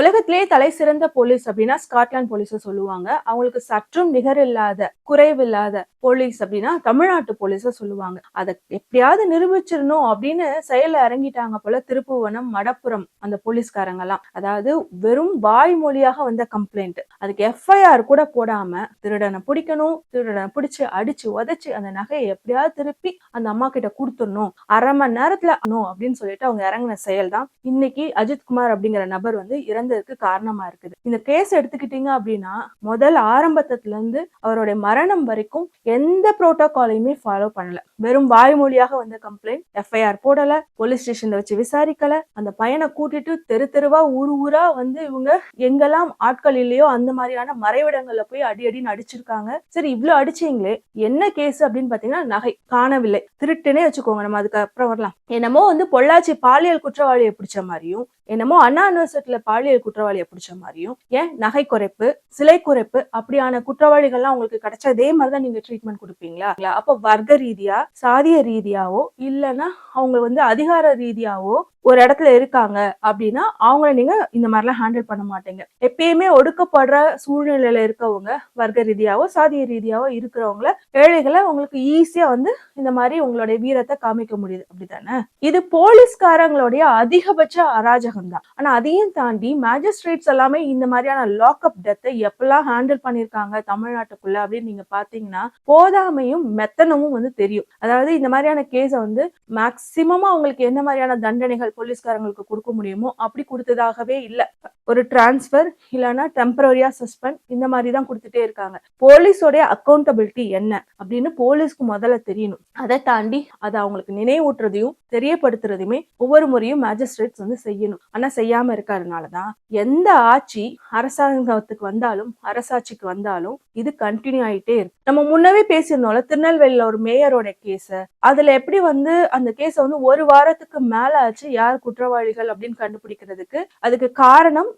உலகத்திலேயே தலை சிறந்த போலீஸ் அப்படின்னா ஸ்காட்லாந்து போலீஸை சொல்லுவாங்க. அவங்களுக்கு சற்றும் நிகரில்லாத குறைவில்லாத போலீஸ் அப்படின்னா தமிழ்நாட்டு போலீஸை சொல்லுவாங்க. அதை எப்படியாவது நிரூபிச்சிடணும் அப்படின்னு செயல இறங்கிட்டாங்க போல திருப்புவனம் மடப்புறம் அந்த போலீஸ்காரங்க எல்லாம் அதாவது வெறும் வாய்மொழியாக வந்த கம்ப்ளைண்ட் அதுக்கு எஃப்ஐஆர் கூட போடாம திருடனை பிடிக்கணும் திருடனை பிடிச்சு அடிச்சு உதச்சு அந்த நகையை எப்படியாவது திருப்பி அந்த அம்மா கிட்ட கொடுத்துடணும். அரை மணி நேரத்துல அப்படின்னு சொல்லிட்டு அவங்க இறங்கின செயல் தான் இன்னைக்கு அஜித் குமார் அப்படிங்கிற நபர் வந்து இறந்ததுக்கு காரணமா இருக்குது. இந்த கேஸ் எடுத்துக்கிட்டீங்க அப்படின்னா முதல் ஆரம்பத்துல இருந்து அவருடைய மரணம் வரைக்கும் எந்த புரோட்டோகாலையுமே ஃபாலோ பண்ணல. வெறும் வாய்மொழியாக வந்த கம்ப்ளைண்ட் எஃப்ஐஆர் போடல போலீஸ் ஸ்டேஷன்ல வச்சு விசாரிக்கல அந்த பையனை கூட்டிட்டு தெரு தெருவா ஊரு ஊரா வந்து இவங்க எங்கெல்லாம் ஆட்கள் இல்லையோ அந்த மாதிரியான மறைவிடங்கள்ல போய் அடி அடின்னு அடிச்சிருக்காங்க சரி இவ்வளவு அடிச்சீங்களே என்ன கேஸ் அப்படின்னு பாத்தீங்கன்னா நகை. காணவில்லை. திருட்டுனே வச்சுக்கோங்க நம்ம அதுக்கப்புறம் வரலாம். என்னமோ வந்து பொள்ளாச்சி பாலியல் குற்றவாளியை பிடிச்ச மாதிரியும் என்னமோ அண்ணா யூனிவர்சிட்டியில பாலியல் குற்றவாளியை பிடிச்ச மாதிரியும் ஏன் நகை குறைப்பு சிலை குறைப்பு அப்படியான குற்றவாளிகள்லாம் உங்களுக்கு கிடைச்சதே மாதிரி தான் நீங்க ட்ரீட்மெண்ட் கொடுப்பீங்களா? அப்போ வர்க்க ரீதியா சாதிய ரீதியாவோ இல்லைன்னா அவங்க வந்து அதிகார ரீதியாவோ ஒரு இடத்துல இருக்காங்க அப்படின்னா அவங்கள நீங்க இந்த மாதிரிலாம் ஹேண்டில் பண்ண மாட்டீங்க. எப்பயுமே ஒடுக்கப்படுற சூழ்நிலையில இருக்கவங்க வர்க்க ரீதியாவோ சாதிய ரீதியாவோ இருக்கிறவங்கள ஏழைகளை உங்களுக்கு ஈஸியா வந்து இந்த மாதிரி உங்களுடைய வீரத்தை காமிக்க முடியுது. அப்படித்தானே? இது போலீஸ்காரங்களுடைய அதிகபட்ச அராஜகம் தான். ஆனா அதையும் தாண்டி மேஜிஸ்ட்ரேட்ஸ் எல்லாமே இந்த மாதிரியான லாக்அப் டெத்தை எப்பெல்லாம் ஹேண்டில் பண்ணிருக்காங்க தமிழ்நாட்டுக்குள்ள அப்படின்னு நீங்க பாத்தீங்கன்னா போதாமையும் மெத்தனமும் வந்து தெரியும். அதாவது இந்த மாதிரியான கேஸை வந்து மேக்சிமமா அவங்களுக்கு என்ன மாதிரியான தண்டனைகள் போலீஸ்காரங்களுக்கு கொடுக்க முடியுமோ? அப்படி கொடுத்ததாகவே இல்லை. ஒரு டிரான்ஸ்ஃபர் இல்லைன்னா டெம்பரரியா சஸ்பெண்ட் இந்த மாதிரி தான் கொடுத்துட்டே இருக்காங்க. போலீஸோடைய அக்கௌண்டபிலிட்டி என்ன? அப்படின்னு போலீஸ்க்கு முதல்ல தெரியணும். அதை தாண்டி அதை அவங்களுக்கு நினைவூட்டுறதையும் தெரியப்படுத்துறதையுமே ஒவ்வொரு முறையும் மேஜிஸ்ட்ரேட்ஸ் வந்து செய்யணும். ஆனா செய்யாம இருக்கிறதுனாலதான் எந்த ஆட்சி அரசாங்கத்துக்கு வந்தாலும் அரசாட்சிக்கு வந்தாலும் இது கண்டினியூ ஆகிட்டே இருக்கு. நம்ம முன்னவே பேசியிருந்தோம்ல திருநெல்வேலியில ஒரு மேயரோட கேஸ அதுல எப்படி வந்து அந்த கேஸ வந்து ஒரு வாரத்துக்கு மேல ஆச்சு யார் குற்றவாளிகள் அப்படின்னு கண்டுபிடிக்கிறதுக்கு அதுக்கு காரணம்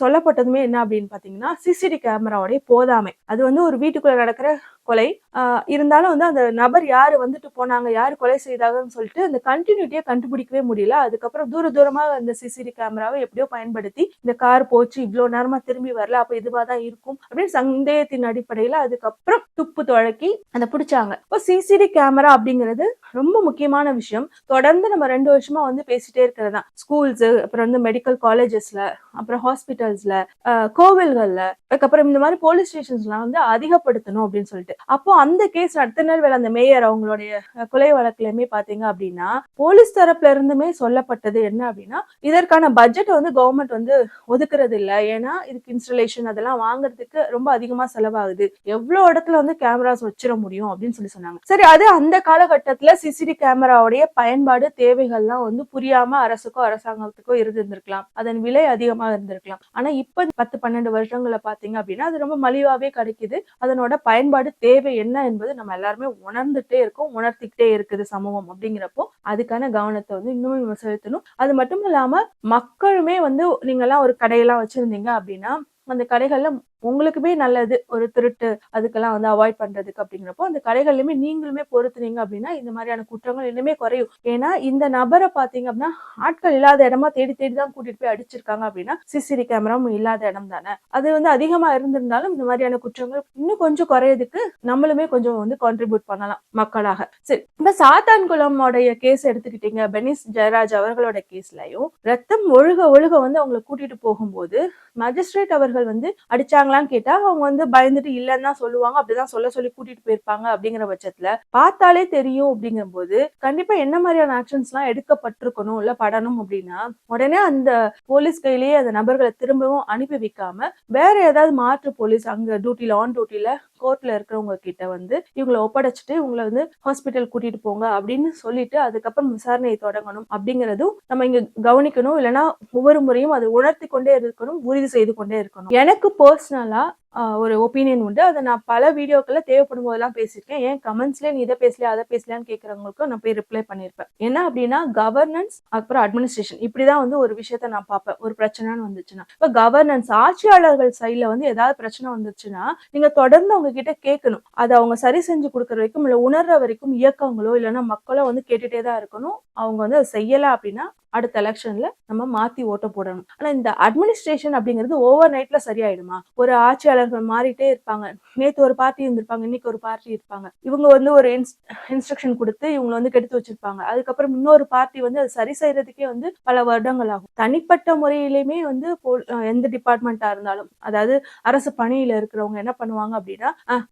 சொல்லப்பட்டதுமே என்ன அப்படின்னு பாத்தீங்கன்னா சிசிடி கேமராவுடைய போதாமை. அது வந்து ஒரு வீட்டுக்குள்ள நடக்கிற கொலை. இருந்தாலும் வந்து அந்த நபர் யாரு வந்துட்டு போனாங்க யாரு கொலை செய்தாங்கன்னு சொல்லிட்டு அந்த கண்டினியூட்டியை கண்டுபிடிக்கவே முடியல. அதுக்கப்புறம் தூர தூரமா அந்த சிசிடி கேமராவை எப்படியோ பயன்படுத்தி இந்த கார் போச்சு இவ்வளவு நேரமா திரும்பி வரல அப்ப இதுவா தான் இருக்கும் அப்படின்னு சந்தேகத்தின் அடிப்படையில அதுக்கப்புறம் துப்பு துழக்கி அதை பிடிச்சாங்க. இப்போ சிசிடி கேமரா அப்படிங்கிறது ரொம்ப முக்கியமான விஷயம். தொடர்ந்து நம்ம ரெண்டு வருஷமா வந்து பேசிட்டு இருக்கிறது தான் ஸ்கூல்ஸ் அப்புறம் வந்து மெடிக்கல் காலேஜஸ்ல அப்புறம் ஹாஸ்பிட்டல்ஸ்ல கோவில்கள்ல அதுக்கப்புறம் இந்த மாதிரி போலீஸ் ஸ்டேஷன்ஸ்லாம் வந்து அதிகப்படுத்தணும் அப்படின்னு சொல்லிட்டு. அப்போ அந்த கேஸ் திருநெல்வேலி அந்த மேயர் அவங்களுடைய கொலை வழக்குலயுமே பாத்தீங்க அப்படின்னா போலீஸ் தரப்புல இருந்துமே சொல்லப்பட்டது என்ன அப்படின்னா இதற்கான பட்ஜெட் வந்து கவர்மெண்ட் வந்து ஒதுக்குறது இல்ல. ஏன்னா இதுக்கு இன்ஸ்டலேஷன் அதெல்லாம் வாங்குறதுக்கு ரொம்ப அதிகமா செலவாகுது. எவ்வளவு இடத்துல வந்து கேமராஸ் வச்சிட முடியும் அப்படின்னு சொல்லி சொன்னாங்க. சரி அது அந்த காலகட்டத்துல சிசிடி கேமராவுடைய பயன்பாடு தேவைகள்லாம் வந்து புரியாம அரசுக்கோ அரசாங்கத்துக்கோ இருந்திருந்திருக்கலாம். அதன் விலை அதிகமா இருந்திருக்கலாம். ஆனா இப்ப பத்து பன்னெண்டு வருஷங்களை பாத்தீங்க அப்படின்னா அது ரொம்ப மலிவாவே கிடைக்குது. அதனோட பயன்பாடு தேவை என்ன என்பது நம்ம எல்லாருமே உணர்ந்துட்டே இருக்கோம் உணர்த்திக்கிட்டே இருக்குது சமூகம் அப்படிங்கிறப்போ. அதுக்கான கவனத்தை வந்து இன்னும் நம்ம செலுத்தணும் அது மட்டும் இல்லாம மக்களுமே வந்து நீங்க எல்லாம் ஒரு கடையெல்லாம் வச்சிருந்தீங்க அப்படின்னா அந்த கடைகள்ல உங்களுக்குமே நல்லது ஒரு திருட்டு அதுக்கெல்லாம் வந்து அவாய்ட் பண்றதுக்கு அப்படிங்கிறப்போ அந்த கடைகள்லயுமே நீங்களுமே பொறுத்துனீங்க அப்படின்னா இந்த மாதிரியான குற்றங்கள் இன்னுமே குறையும். ஏன்னா இந்த நபரை பாத்தீங்க அப்படின்னா ஆட்கள் இல்லாத இடமா தேடி தேடி தான் கூட்டிட்டு போய் அடிச்சிருக்காங்க அப்படின்னா சிசிடி கேமராவும் இல்லாத இடம் தானே. அது வந்து அதிகமா இருந்திருந்தாலும் இந்த மாதிரியான குற்றங்கள் இன்னும் கொஞ்சம் குறையதுக்கு நம்மளுமே கொஞ்சம் வந்து கான்ட்ரிபியூட் பண்ணலாம் மக்களாக. சரி இப்ப சாத்தான்குளமோடைய கேஸ் எடுத்துக்கிட்டீங்க. பெனிஸ் ஜெயராஜ் அவர்களோட கேஸ்லயும் ரத்தம் ஒழுக ஒழுக வந்து அவங்களை கூட்டிட்டு போகும்போது மஜிஸ்ட்ரேட் அவர்கள் வந்து அடிச்சாங்க அடிச்சாங்களான்னு கேட்டா அவங்க வந்து பயந்துட்டு இல்லைன்னு தான் சொல்லுவாங்க. அப்படிதான் சொல்ல சொல்லி கூட்டிட்டு போயிருப்பாங்க அப்படிங்கிற பட்சத்துல பார்த்தாலே தெரியும் அப்படிங்கும்போது கண்டிப்பா என்ன மாதிரியான ஆக்ஷன்ஸ் எல்லாம் எடுக்கப்பட்டிருக்கணும் இல்ல படணும் அப்படின்னா உடனே அந்த போலீஸ் கையிலேயே அந்த நபர்களை திரும்பவும் அனுப்பி வைக்காம வேற ஏதாவது மாற்று போலீஸ் அங்க டியூட்டில ஆன் டியூட்டில கோர்ட்ல இருக்கிறவங்க கிட்ட வந்து இவங்களை ஒப்படைச்சிட்டு இவங்களை வந்து ஹாஸ்பிட்டல் கூட்டிட்டு போங்க அப்படின்னு சொல்லிட்டு அதுக்கப்புறம் விசாரணையை தொடங்கணும் அப்படிங்கறதும் நம்ம இங்க கவனிக்கணும். இல்லைன்னா ஒவ்வொரு முறையும் அது உணர்த்தி கொண்டே இருக்கணும் உறுதி செய்து கொண்டே இருக்கணும். எனக்கு பர்சனல் ஒரு ஒப்பீனியன் உண்டு. அதை நான் பல வீடியோக்களில் தேவைப்படும் போதெல்லாம் பேசியிருக்கேன். ஏன் கமெண்ட்ஸ்லேயே நீ இதை பேசலையா அதை பேசலையான்னு கேட்குறவங்களுக்கும் நான் போய் ரிப்ளை பண்ணியிருப்பேன். என்ன அப்படின்னா கவர்னன்ஸ் அப்புறம் அட்மினிஸ்ட்ரேஷன் இப்படி தான் வந்து ஒரு விஷயத்த நான் பார்ப்பேன். ஒரு பிரச்சனைன்னு வந்துச்சுன்னா. இப்போ கவர்னன்ஸ் ஆட்சியாளர்கள் சைடில் வந்து ஏதாவது பிரச்சனை வந்துச்சுன்னா நீங்கள் தொடர்ந்து அவங்க கிட்ட கேட்கணும். அதை அவங்க சரி செஞ்சு கொடுக்குற வரைக்கும் இல்லை உணர்ற வரைக்கும் இயக்கங்களோ இல்லைன்னா மக்களோ வந்து கேட்டுகிட்டே தான் இருக்கணும். அவங்க வந்து அதை செய்யலை அப்படின்னா அடுத்த எலெக்ஷன்ல நம்ம மாத்தி ஓட்ட போடணும். ஆனா இந்த அட்மினிஸ்ட்ரேஷன் அப்படிங்கிறது ஓவர் நைட்ல சரியாயிடுமா? ஒரு ஆட்சியாளர்கள் மாறிட்டே இருப்பாங்க. நேத்து ஒரு பார்ட்டி இருந்திருப்பாங்க இன்னைக்கு ஒரு பார்ட்டி இருப்பாங்க. இவங்க வந்து ஒரு இன்ஸ்ட்ரக்ஷன் கொடுத்து இவங்களை வந்து கெடுத்து வச்சிருப்பாங்க. அதுக்கப்புறம் இன்னொரு பார்ட்டி வந்து அது சரி செய்யறதுக்கே வந்து பல வருடங்கள் ஆகும். தனிப்பட்ட முறையிலுமே வந்து எந்த டிபார்ட்மெண்ட்டா இருந்தாலும் அதாவது அரசு பணியில இருக்கிறவங்க என்ன பண்ணுவாங்க அப்படின்னா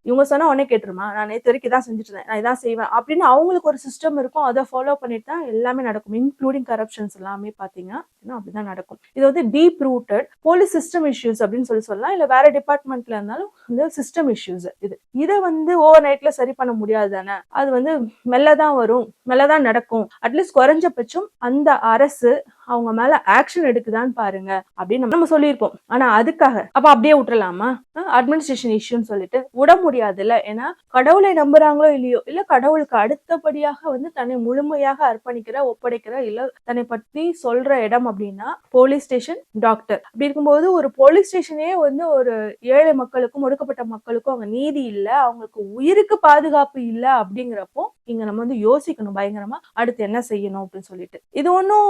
இவங்க சொன்னா உடனே கேட்டுருமா? நான் நேற்று வரைக்கும் இதான் செஞ்சுட்டு இருந்தேன். நான் இதான் செய்வேன். அப்படின்னு அவங்களுக்கு ஒரு சிஸ்டம் இருக்கும். அதை ஃபாலோ பண்ணிட்டு தான் எல்லாமே நடக்கும் இன்க்ளூடிங் கரப்ஷன் கரப்ஷன்ஸ் எல்லாமே பாத்தீங்கன்னா இன்னும் அப்படிதான் நடக்கும். இது வந்து deep rooted police system issues அப்படின்னு சொல்லி சொல்லலாம். இல்ல வேற டிபார்ட்மெண்ட்ல இருந்தாலும் இந்த சிஸ்டம் இஷ்யூஸ் இது. இதை வந்து ஓவர் நைட்ல சரி பண்ண முடியாது தானே? அது வந்து மெல்லதான் வரும் மெல்லதான் நடக்கும். அட்லீஸ்ட் குறைஞ்சபட்சம் அந்த அரசு அவங்க மேல ஆக்ஷன் எடுக்குதான்னு பாருங்க அப்படின்னு நம்ம- சொல்லியிருப்போம். ஆனா அதுக்காக அப்ப அப்படியே விட்டுலாமா அட்மினிஸ்ட்ரேஷன் இஷ்யூன்னு சொல்லிட்டு விட முடியாதுல்ல. ஏன்னா கடவுளை நம்புறாங்களோ இல்லையோ இல்ல கடவுளுக்கு அடுத்தபடியாக வந்து தன்னை முழுமையாக அர்ப்பணிக்கிற ஒப்படைக்கிற இல்ல தன்னை பற்றி சொல்ற இடம் அப்படின்னா போலீஸ் ஸ்டேஷன் டாக்டர் அப்படி இருக்கும்போது ஒரு போலீஸ் ஸ்டேஷனே வந்து ஒரு ஏழை மக்களுக்கும் ஒடுக்கப்பட்ட மக்களுக்கும் அவங்க நீதி இல்ல அவங்களுக்கு உயிருக்கு பாதுகாப்பு இல்ல அப்படிங்கிறப்போ இங்க நம்ம வந்து யோசிக்கணும் பயங்கரமா. அடுத்து என்ன செய்யணும் அப்படின்னு சொல்லிட்டு. இது ஒன்றும்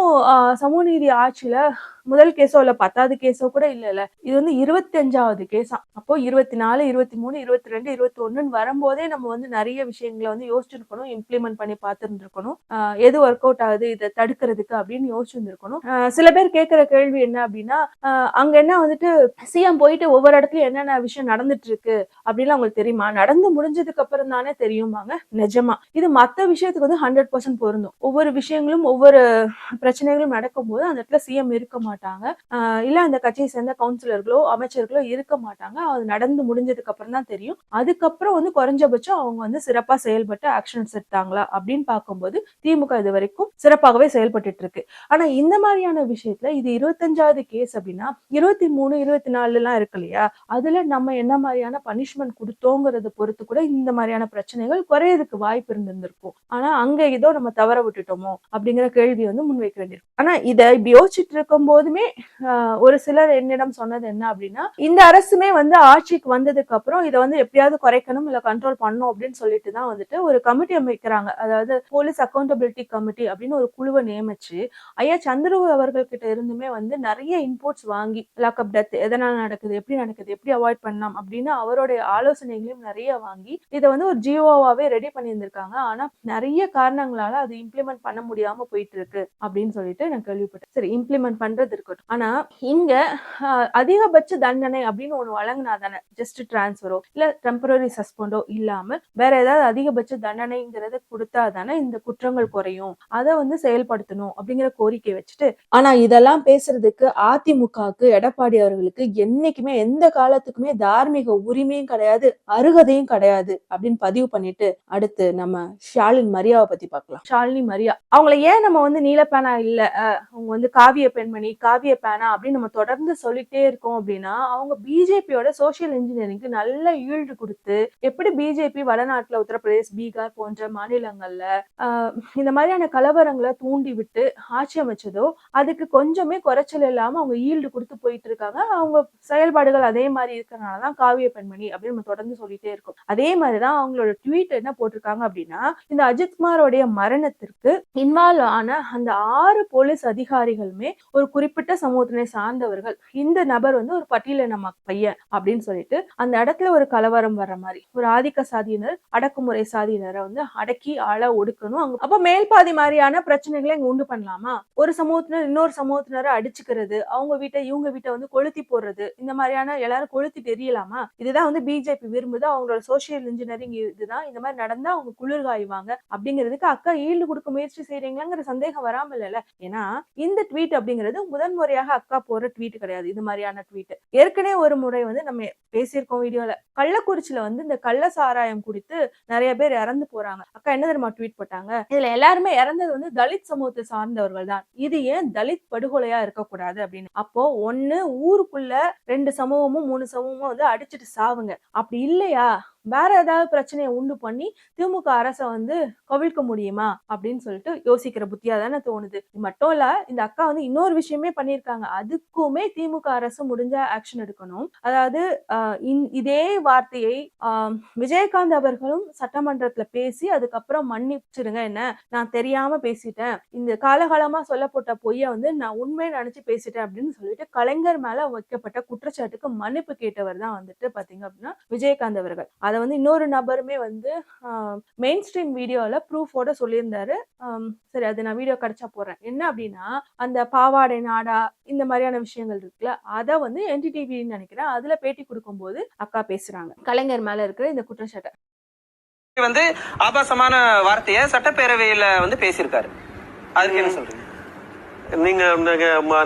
சமூகநீதி ஆட்சியில முதல் கேஸோ இல்ல பத்தாவது கேஸோ கூட இல்ல இல்ல. இது வந்து இருபத்தி அஞ்சாவது கேஸா அப்போ இருபத்தி நாலு இருபத்தி மூணு இருபத்தி ரெண்டு இருபத்தி ஒண்ணுன்னு வரும்போதே நம்ம வந்து நிறைய விஷயங்களை வந்து யோசிச்சிருக்கணும் இம்ப்ளிமெண்ட் பண்ணி பார்த்துருந்துருக்கணும். எது ஒர்க் அவுட் ஆகுது இதை தடுக்கிறதுக்கு அப்படின்னு யோசிச்சிருந்துருக்கணும். சில பேர் கேட்கிற கேள்வி என்ன அப்படின்னா அங்க என்ன வந்துட்டு சிஎம் போயிட்டு ஒவ்வொரு இடத்துலயும் என்னென்ன விஷயம் நடந்துட்டு இருக்கு அப்படின்னு அவங்களுக்கு தெரியுமா? நடந்து முடிஞ்சதுக்கு அப்புறம் தானே தெரியுமாங்க? நிஜமா. இது மத்த விஷயத்துக்கு வந்து ஹண்ட்ரட் பர்சன்ட் பொருந்தும். ஒவ்வொரு விஷயங்களும் ஒவ்வொரு பிரச்சனைகளும் நடக்கும்போது அந்த இடத்துல சிஎம் இருக்க மாட்டாங்க. ஆஹ் இல்ல அந்த கட்சியை சேர்ந்த கவுன்சிலர்களோ அமைச்சர்களோ இருக்க மாட்டாங்க. அது நடந்து முடிஞ்சதுக்கு அப்புறம் தான் தெரியும். அதுக்கப்புறம் வந்து குறைஞ்சபட்சம் அவங்க வந்து சிறப்பா செயல்பட்டு ஆக்ஷன்ஸ் எடுத்தாங்களா அப்படின்னு பார்க்கும்போது திமுக இது வரைக்கும் சிறப்பாகவே செயல்பட்டுட்டு இருக்கு. ஆனா இந்த மாதிரியான விஷயத்துல இது இருபத்தஞ்சாவது கேஸ் அப்படின்னா இருபத்தி மூணு இருபத்தி நாலு எல்லாம் இருக்கு இல்லையா? அதுல நம்ம என்ன மாதிரியான பனிஷ்மெண்ட் கொடுத்தோங்கிறத பொறுத்து கூட இந்த மாதிரியான பிரச்சனைகள் குறையறதுக்கு வாய்ப்பு இருந்திருந்திருக்கும். ஆனா அங்க ஏதோ நம்ம தவற விட்டுட்டோமோ அப்படிங்கிற கேள்வி வந்து முன்வைக்க வேண்டியிருக்கும். ஆனா இதை இப்படி யோசிச்சுட்டு இருக்கும் போதுமே ஒரு சிலர் என்னிடம் சொன்னது என்ன அப்படின்னா இந்த அரசுமே வந்து ஆட்சிக்கு வந்ததுக்கு அப்புறம் இதை வந்து எப்படியாவது குறைக்கணும் இல்ல கண்ட்ரோல் பண்ணணும் அப்படின்னு சொல்லிட்டு தான் வந்துட்டு ஒரு கமிட்டி அமைக்கிறாங்க. அதாவது போலீஸ் அக்கௌண்டபிலிட்டி கமிட்டி அப்படின்னு ஒரு குழுவை நியமிச்சு ஐயா சந்திரு அவர்கள் கிட்ட இருந்துமே வந்து நிறைய இன்புட்ஸ் வாங்கி லாக்அப் டெத் எதனால நடக்குது எப்படி நடக்குது எப்படி அவாய்ட் பண்ணலாம் அப்படின்னு அவருடைய ஆலோசனைகளையும் நிறைய வாங்கி இதை வந்து ஒரு ஜியோவாவே ரெடி பண்ணியிருந்திருக்காங்க. ஆனா நிறைய காரணங்களால அது இம்ப்ளிமெண்ட் பண்ண முடியாம போயிட்டு இருக்கு அப்படின்னு சொல்லிட்டு எனக்கு கேள்விப்பட்டேன். சரி இம்ப்ளிமெண்ட் பண்றது இருக்கட்டும். ஆனா இங்க அதிகபட்ச தண்டனை அப்படின்னு ஒண்ணு வழங்கினா தானே? ஜஸ்ட் டிரான்ஸ்ஃபரோ இல்ல டெம்பரரி சஸ்பெண்டோ இல்லாம வேற ஏதாவது அதிகபட்ச தண்டனைங்கிறத கொடுத்தா தானே இந்த குற்றங்கள் குறையும். அதை வந்து செயல்படுத்தணும் அப்படிங்கிற கோரிக்கை வச்சுட்டு ஆனா இதெல்லாம் பேசுறதுக்கு அதிமுகவுக்கு எடப்பாடி அவர்களுக்கு என்னைக்குமே எந்த காலத்துக்குமே தார்மீக உரிமையும் கிடையாது அருகதையும் கிடையாது அப்படின்னு பதிவு பண்ணிட்டு அடுத்து நம்ம ஷாலின் மரியாவை பத்தி பார்க்கலாம். ஷாலினி மரியா. அவங்கள ஏன் நம்ம வந்து நீலப்பேனா இல்ல அவங்க வந்து காவிய பெண்மணி காவிய பேனா அப்படின்னு நம்ம தொடர்ந்து சொல்லிட்டே இருக்கோம் அப்படின்னா அவங்க பிஜேபியோட சோசியல் இன்ஜினியரிங்க்கு நல்ல ஈல்டு கொடுத்து எப்படி பிஜேபி வடநாட்டுல உத்தரப்பிரதேஷ் பீகார் போன்ற மாநிலங்கள்ல இந்த மாதிரியான கலவரங்களை தூண்டி விட்டு ஆட்சி அமைச்சதோ அதுக்கு கொஞ்சமே குறைச்சல் இல்லாம அவங்க ஈல்டு கொடுத்து போயிட்டு இருக்காங்க. அவங்க செயல்பாடுகள் அதே மாதிரி இருக்கறனாலதான் காவிய பெண்மணி அப்படின்னு நம்ம தொடர்ந்து சொல்லிட்டே இருக்கோம். அதே மாதிரிதான் அவங்களோட ட்வீட் என்ன போட்டிருக்காங்க அப்படின்னா இந்த அஜித்குமாரோடைய மரணத்திற்கு இன்வால்வ் ஆன அந்த ஆறு போலீஸ் அதிகாரிகளுமே ஒரு குறிப்பிட்ட சமூகத்தினை சார்ந்தவர்கள். இந்த நபர் வந்து ஒரு பட்டியலின பையன் அப்படின்னு சொல்லிட்டு அந்த இடத்துல ஒரு கலவரம் வர்ற மாதிரி ஒரு ஆதிக்க சாதியினர் அடக்குமுறை சாதியினரை வந்து அடக்கி ஆள ஒடுக்கணும். அங்க அப்ப மேல் பாதி மாதிரியான பிரச்சனைகளை இங்க உண்டு பண்ணலாமா? ஒரு சமூகத்தினர் இன்னொரு சமூகத்தினரை அடிச்சுக்கிறது அவங்க வீட்டை இவங்க வீட்டை வந்து கொளுத்தி போடுறது இந்த மாதிரியான எல்லாரும் கொளுத்தி தெரியலாமா? இதுதான் வந்து பிஜேபி விரும்புது. அவங்களோட சோசியல் இன்ஜினியரிங் இதுதான். இந்த மாதிரி நடந்தா அவங்க குளிர் காய்வாங்க அப்படிங்கிறதுக்கு அக்கா ஈல்டு கொடுக்க முயற்சி செய்யறீங்களாங்கிற சந்தேகம் வராமல் இல்ல ஏன்னா இந்த ட்வீட் அப்படிங்கிறது முதன்முறையாக அக்கா போற ட்வீட் கிடையாது. இது மாதிரியான ட்வீட் ஏற்கனவே ஒரு முறை வந்து நம்ம பேசியிருக்கோம் வீடியோல. கள்ளக்குறிச்சியில வந்து இந்த கள்ள சாராயம் குடித்து நிறைய பேர் இறந்து போறாங்க. அக்கா என்ன தெரியுமா ட்வீட் போட்டாங்க? இதுல எல்லாருமே இறந்தது வந்து தலித் சமூகத்தை சார்ந்தவர்கள் தான். இது ஏன் தலித் படுகொலையா இருக்கக்கூடாது அப்படின்னு? அப்போ ஒண்ணு ஊருக்குள்ள ரெண்டு சமூகமும் மூணு சமூகமும் வந்து அடிச்சுட்டு சாவுங்க. அப்படி இல்லையா? வேற ஏதாவது பிரச்சனையை உண்டு பண்ணி திமுக அரசை வந்து கவிழ்க்க முடியுமா? அப்படின்னு சொல்லிட்டு யோசிக்கிற புத்தியா தானே தோணுது. இது மட்டும் இல்ல இந்த அக்கா வந்து இன்னொரு விஷயமே பண்ணியிருக்காங்க. அதுக்குமே திமுக அரசு முடிஞ்ச ஆக்ஷன் எடுக்கணும். அதாவது இந்- இதே வார்த்தையை விஜயகாந்த் அவர்களும் சட்டமன்றத்துல பேசி அதுக்கப்புறம் மன்னிச்சிருங்க என்ன? நான் தெரியாம பேசிட்டேன். இந்த காலகாலமா சொல்லப்பட்ட பொய்ய வந்து நான் உண்மையை நினைச்சு பேசிட்டேன் அப்படின்னு சொல்லிட்டு கலைஞர் மேல வைக்கப்பட்ட குற்றச்சாட்டுக்கு மன்னிப்பு கேட்டவர் தான் வந்துட்டு பாத்தீங்க அப்படின்னா விஜயகாந்த் அவர்கள். அதை வந்து இன்னொரு நபருமே வந்து மெயின் ஸ்ட்ரீம் வீடியோல ப்ரூஃபோட சொல்லியிருந்தாரு. சரி அது நான் வீடியோ கிடைச்சா போடுறேன். என்ன அப்படின்னா அந்த பாவாடை நாடா இந்த மாதிரியான விஷயங்கள் இருக்குல்ல அதை வந்து என்டிடிவின்னு நினைக்கிறேன். அதுல பேட்டி கொடுக்கும்போது அக்கா பேசுறாங்க. கலைஞர் மேல இருக்கிற இந்த குற்றச்சாட்டை. வந்து ஆபாசமான வார்த்தையை சட்டப்பேரவையில வந்து பேசியிருக்காரு. அதுக்கு என்ன சொல்றீங்க? நீங்க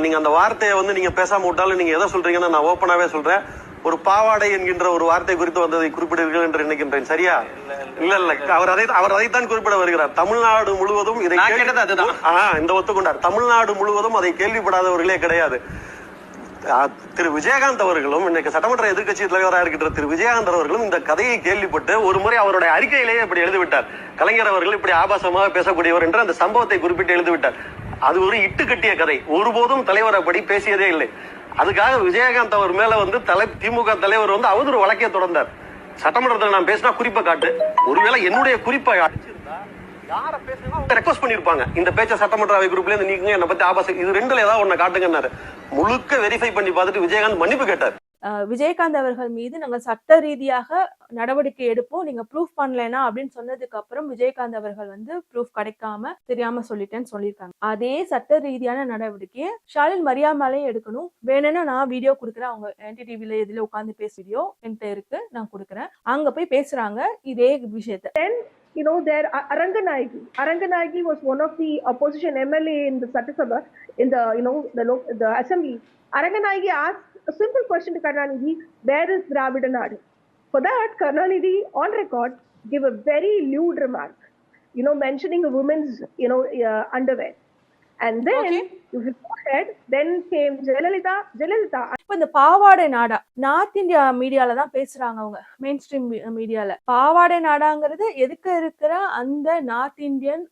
நீங்க அந்த வார்த்தையை வந்து நீங்க பேசாம விட்டாலும் நீங்க எதை சொல்றீங்கன்னு நான் ஓப்பனாவே சொல்றேன். ஒரு பாவாடை என்கின்ற ஒரு வார்த்தை குறித்து வந்ததை குறிப்பிடுவீர்கள் என்று நினைக்கின்றேன். சரியா? இல்ல இல்ல அவர் அதை அவர் அதைத்தான் குறிப்பிட வருகிறார். தமிழ்நாடு முழுவதும் இதை இந்த ஒத்துக்கொண்டார். தமிழ்நாடு முழுவதும் அதை கேள்விப்படாதவர்களே கிடையாது. திரு விஜயகாந்த் அவர்களும் இன்னைக்கு சட்டமன்ற எதிர்க்கட்சி தலைவராக இருக்கின்ற திரு விஜயகாந்த் அவர்களும் இந்த கதையை கேள்விப்பட்டு ஒரு முறை அவருடைய அறிக்கையிலேயே இப்படி எழுதிவிட்டார். கலைஞர் அவர்கள் இப்படி ஆபாசமாக பேசக்கூடியவர் என்று அந்த சம்பவத்தை குறிப்பிட்டு எழுதிவிட்டார். அது ஒரு இட்டு கட்டிய கதை. ஒருபோதும் தலைவர் அப்படி பேசியதே இல்லை. அதுக்காக விஜயகாந்த் அவர் மேல வந்து தலை திமுக தலைவர் வந்து அவதூறு வழக்கே தொடர்ந்தார். சட்டமன்றத்தில் நான் பேசினா குறிப்பை காட்டு. ஒருவேளை என்னுடைய குறிப்பை அடிச்சிருந்தா யார பேசுனா ரெக்வஸ்ட் பண்ணிருப்பாங்க இந்த பேச்ச சட்டமன்ற அவை குரூப்ல இருந்து நீங்க என்ன பத்தி ஆபாசம் இது ரெண்டுல ஏதாவது ஒன்னு காட்டுங்கன்னாரு. முழுக்க வெரிஃபை பண்ணி பார்த்துட்டு விஜயகாந்த் மன்னிப்பு கேட்டார். விஜயகாந்த் அவர்கள் மீது நாங்கள் சட்ட ரீதியாக நடவடிக்கை எடுப்போம். நீங்க ப்ரூஃப் பண்ணலைனா அப்படின்னு சொன்னதுக்கு அப்புறம் விஜயகாந்த் அவர்கள் வந்து ப்ரூஃப் கிடைக்காம தெரியாம சொல்லிட்டேன்னு சொல்லியிருக்காங்க. அதே சட்ட ரீதியான நடவடிக்கையை ஷாலின் மரியா மேலேயும் எடுக்கணும். வேணும்னா நான் வீடியோ கொடுக்குறேன். அவங்க என்டிடிவில இதுல உட்காந்து பேச வீடியோ என்கிட்ட இருக்கு. நான் கொடுக்குறேன். அங்க போய் பேசுறாங்க இதே விஷயத்த. You know, there A- Aranganayagi. Was one of the opposition MLA in the Satisabha, in the you know the the assembly. Aranganayagi asked a simple question to Karunanidhi: Where is Dravida Nadu? For that, Karunanidhi, on record, gave a very lewd remark, you know, mentioning a woman's you know uh, underwear. And then, Okay. If you go ahead, then came இப்ப இந்த பாவாடை நாடா north India மீடியால தான் பேசுறாங்க அவங்க main stream மீடியால பாவாடை நாடாங்கிறது எதுக்கு இருக்கிற அந்த நார்த் இந்தியன்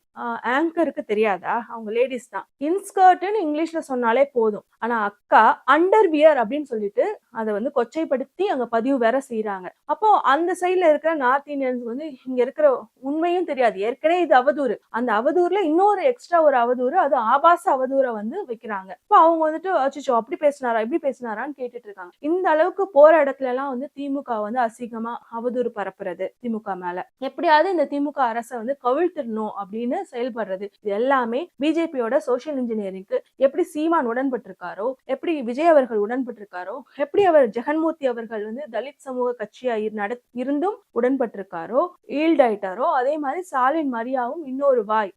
ஆங்கருக்கு தெரியாதா? அவங்க லேடிஸ் தான். இன்ஸ்கர்ட்னு இங்கிலீஷ்ல சொன்னாலே போதும். ஆனா அக்கா அண்டர் வியர் அப்படின்னு சொல்லிட்டு அதை வந்து கொச்சைப்படுத்தி அங்க பதிவு வேற செய்யறாங்க அப்போ அந்த சைடுல இருக்கிற நார்த் இந்தியன்ஸ் வந்து இங்க இருக்கிற உண்மையும் தெரியாது. ஏற்கனவே இது அவதூறு. அந்த அவதூறுல இன்னொரு எக்ஸ்ட்ரா ஒரு அவதூறு அது ஆபாச அவதூரை வந்து வைக்கிறாங்க. இப்போ அவங்க வந்துட்டு அச்சோ அப்படி பேசினாரா இப்படி பேசினாரான்னு கேட்டுட்டு இருக்காங்க இந்த அளவுக்கு போற இடத்துல எல்லாம் வந்து திமுக வந்து அசிங்கமா அவதூறு பரப்புறது திமுக மேல. எப்படியாவது இந்த திமுக அரசை வந்து கவிழ்த்திடணும் அப்படின்னு செயல்படுறது. இது எல்லாமே பிஜேபியோட சோஷியல் இன்ஜினியரிங்க்கு எப்படி சீமான் உடன்பட்டிருக்காரோ எப்படி விஜய் அவர்கள் உடன்பட்டிருக்காரோ எப்படி அவர் ஜெகன்மூர்த்தி அவர்கள் வந்து தலித் சமூக கட்சியா இரு- நட இருந்தும் உடன்பட்டிருக்காரோ ஈல்ட் ஆயிட்டாரோ அதே மாதிரி ஸ்டாலின் மரியாவும் இன்னொரு வாய்.